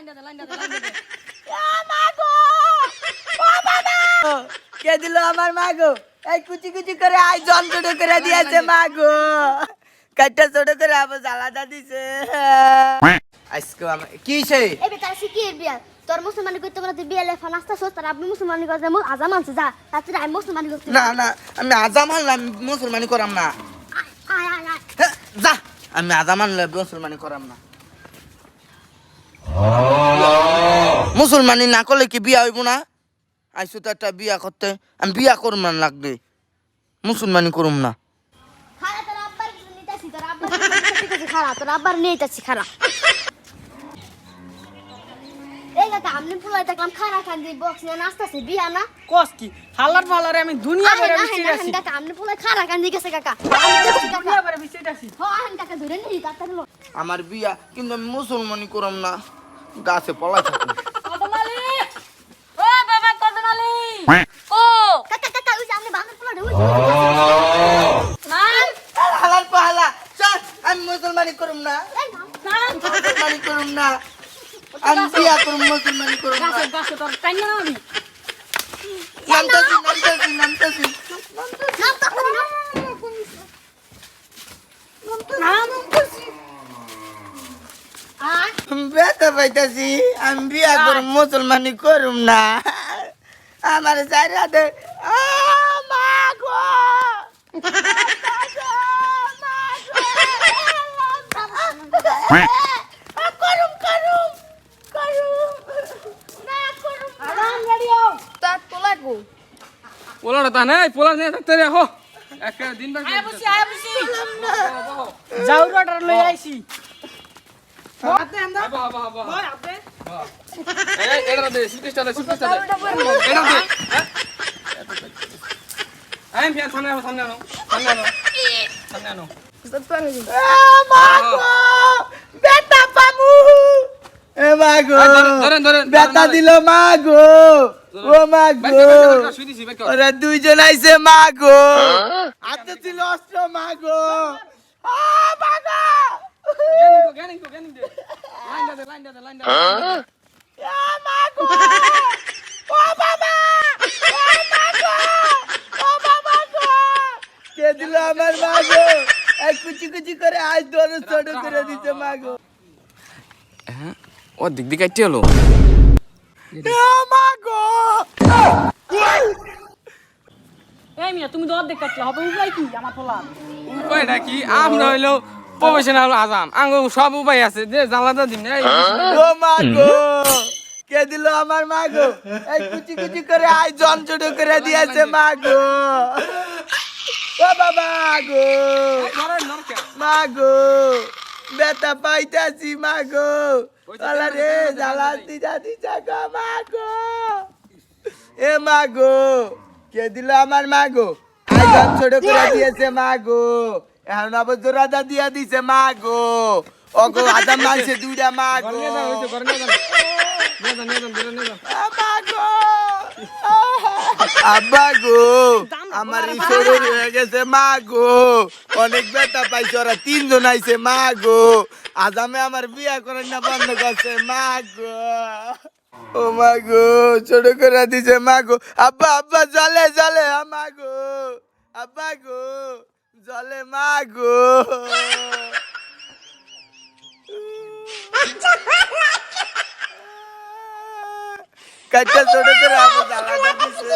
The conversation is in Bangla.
লাইনটা দে লাইনটা দে কে দিল আমার এই কুচি কুচি করে আই জন ছোট করে দিয়েছে মা গো কাটটা ছোট করে আবার জ্বালাটা দিছে। আজকে আমার কি সে এই বেটা শিখিয়ে বিয়া? তোর মুসলমানি করতে বলে তুই বিয়া লেফা নাস্তা সোস তার আপনি মুসলমানি করতে মু আজাম আনছে যা। তাতে আমি মুসলমানি করতে না না আমি আজাম আনলাম মুসলমানি করাম না। যা আমি আজাম আনলে মুসলমানি করাম না। মুসলমানি না করলে কি বিয়া হইব না? আইসো তো একটা বিয়া করতে। আমি বিয়া করুম না লাগবে। মুসলমানি করুম না। খালা তোর আব্বার কিছু নিতেছি তোর আব্বার কিছু নিতেছি খালা তোর আব্বার নিতেছি খালা। এই কাকা আমনি পুলাই দেখলাম খানা খান দিয়ে বক্স নিয়ে নাস্তাছে বিয়া না? কস কি? হাল্লার ফাল্লারে আমি দুনিয়া ভরে আহেন আছি কাকা আমনি পুলাই খানা খান দিয়ে গেছে কাকা। আমি দেখছি কাকা দুনিয়া ভরে বিচিত আছি হ কাকা ধরে নিই তাড়াতাড়ি আমার বিয়া কিন্তু আমি মুসলমানি করম না। গাছে পলাই থাকুন চল আমি মুসলমানি করুম না। মুসলমানি করুম না। আমি বিয়া করুম মুসলমানি করুম না। গাছে গাছে তোর টাইনা না নামতাছি নামতাছি। নামতাছি বেতা পাইতাছি আমি বিয়া করুম মুসলমানি করুম না আমার চারি হাতে পোলাটা তা নাই পোলা নিয়ে থাকতে রে হো একটা দিন লই আইছি হয়? দিল মা গো ও মা গো ওরা দুইজন আইছে মা গো হাতে ছিল অস্ত্র মা গো আ, মা গো! কো দিল আমার মা গো কুচি কুচি করে আজ ধরে ছোট করে দিতে মা গো ও দিক দিক আইতে হলো। এ এই মিয়া তুমি তো অর্ধেক কাটলে হবে উপায় কি আমার পোলা। উপায়টা কি আমরা হইল প্রফেশনাল আজাম আঙ্গ সব উপায় আছে। যে জানলাটা দিন এই। ও মা গো কে দিল আমার মা গো এই কুচি কুচি করে আই জন ছোট করে দিয়েছে মা গো ও বাবা গো মা গো বেটা পাইতাছি মা গো আলা রে জ্বালাতি যাতি জাগা মা গো এ মা গো কে দিল আমার মা গো আই জন ছোট করে দিয়েছে মা গো এখন আবার জোরাদা দিয়া দিছে মা গো ওগো আদাম মানছে দুইটা মা গো আব্বা গো আব্বা গো আমার ঈশ্বর হয়ে গেছে মা গো অনেক বেটা পাইছে ওরা তিনজন আইছে মা গো আজামে আমার বিয়া করেন না বন্ধ করছে মা গো ও মা গো ছোট করে দিছে মা গো আব্বা আব্বা জলে জলে মা গো আব্বা গো। বলে মা গো। কাচ্চা ছোট করে আমার জ্বালাটা দিছে।